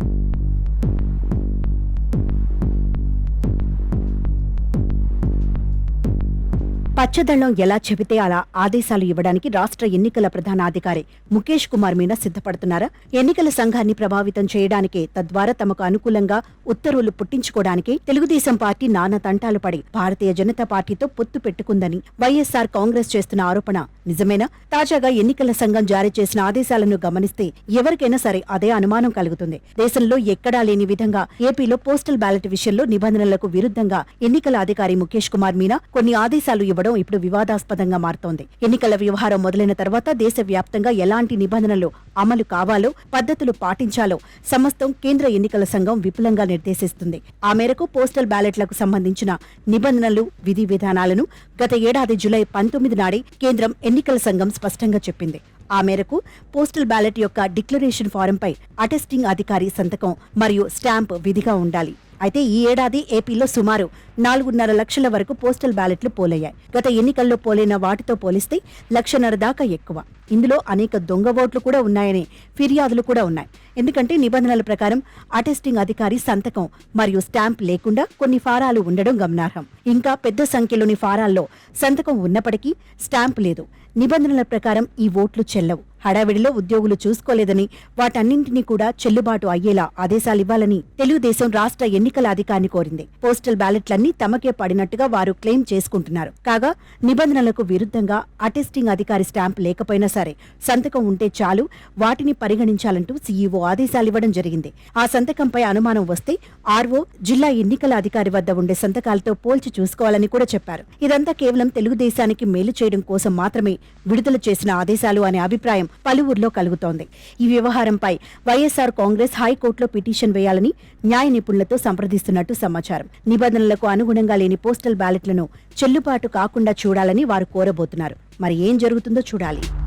thank you పచ్చదళం ఎలా చెబితే అలా ఆదేశాలు ఇవ్వడానికి రాష్ట్ర ఎన్నికల ప్రధానాధికారి ముఖేష్ కుమార్ మీనా సిద్ధపడుతున్నారా? ఎన్నికల సంఘాన్ని ప్రభావితం చేయడానికే తద్వారా తమకు అనుకూలంగా ఉత్తర్వులు పుట్టించుకోవడానికి తెలుగుదేశం పార్టీ నానా తంటాలు పడి భారతీయ జనతా పార్టీతో పొత్తు పెట్టుకుందని వైఎస్సార్ కాంగ్రెస్ చేస్తున్న ఆరోపణ నిజమేనా? తాజాగా ఎన్నికల సంఘం జారీ చేసిన ఆదేశాలను గమనిస్తే ఎవరికైనా సరే అదే అనుమానం కలుగుతుంది. దేశంలో ఎక్కడా లేని విధంగా ఏపీలో పోస్టల్ బ్యాలెట్ విషయంలో నిబంధనలకు విరుద్ధంగా ఎన్నికల అధికారి ముఖేష్ కుమార్ మీనా కొన్ని ఆదేశాలు ఇవ్వడం ఇప్పుడు వివాదాస్పదంగా మారుతోంది. ఎన్నికల వ్యవహారం మొదలైన తర్వాత దేశవ్యాప్తంగా ఎలాంటి నిబంధనలు అమలు కావాలో పద్ధతులు పాటించాలో సమస్తం కేంద్ర ఎన్నికల సంఘం విపులంగా నిర్దేశిస్తుంది. ఆ మేరకు పోస్టల్ బ్యాలెట్లకు సంబంధించిన నిబంధనలు విధి విధానాలను గత ఏడాది జులై పంతొమ్మిది నాడే కేంద్రం ఎన్నికల సంఘం స్పష్టంగా చెప్పింది. ఆ మేరకు పోస్టల్ బ్యాలెట్ యొక్క డిక్లరేషన్ ఫారంపై అటెస్టింగ్ అధికారి సంతకం మరియు స్టాంప్ విధిగా ఉండాలి. అయితే ఈ ఏడాది ఏపీలో సుమారు నాలుగున్నర లక్షల వరకు పోస్టల్ బ్యాలెట్లు పోలయ్యాయి. గత ఎన్నికల్లో పోలైన వాటితో పోలిస్తే లక్షన్నర దాకా ఎక్కువ. ఇందులో అనేక దొంగ ఓట్లు కూడా ఉన్నాయనే ఫిర్యాదులు కూడా ఉన్నాయి. ఎందుకంటే నిబంధనల ప్రకారం అటెస్టింగ్ అధికారి సంతకం మరియు స్టాంప్ లేకుండా కొన్ని ఫారాలు ఉండడం గమనార్హం. ఇంకా పెద్ద సంఖ్యలోని ఫారాల్లో సంతకం ఉన్నప్పటికీ స్టాంప్ లేదు. నిబంధనల ప్రకారం ఈ ఓట్లు చెల్లవు. హడావిడిలో ఉద్యోగులు చూసుకోలేదని వాటన్నింటినీ కూడా చెల్లుబాటు అయ్యేలా ఆదేశాలివ్వాలని తెలుగుదేశం రాష్ట్ర ఎన్నికల అధికారిని కోరింది. పోస్టల్ బ్యాలెట్లన్నీ తమకే పడినట్టుగా వారు క్లెయిమ్ చేసుకుంటున్నారు. కాగా నిబంధనలకు విరుద్ధంగా అటెస్టింగ్ అధికారి స్టాంప్ లేకపోయినా సరే సంతకం ఉంటే చాలు వాటిని పరిగణించాలంటూ సీఈఓ ఆదేశాలివ్వడం జరిగింది. ఆ సంతకంపై అనుమానం వస్తే ఆర్ఓ జిల్లా ఎన్నికల అధికారి వద్ద ఉండే సంతకాలతో పోల్చి చూసుకోవాలని కూడా చెప్పారు. ఇదంతా కేవలం తెలుగుదేశానికి మేలు చేయడం కోసం మాత్రమే విడుదల చేసిన ఆదేశాలు అనే అభిప్రాయం పలువురిలో కలుగుతోంది. ఈ వ్యవహారంపై వైఎస్ఆర్ కాంగ్రెస్ హైకోర్టులో పిటిషన్ వేయాలని న్యాయ నిపుణులతో సంప్రదిస్తున్నట్టు సమాచారం. నిబంధనలకు అనుగుణంగా లేని పోస్టల్ బ్యాలెట్లను చెల్లుబాటు కాకుండా చూడాలని వారు కోరబోతున్నారు. మరి ఏం జరుగుతుందో చూడాలి.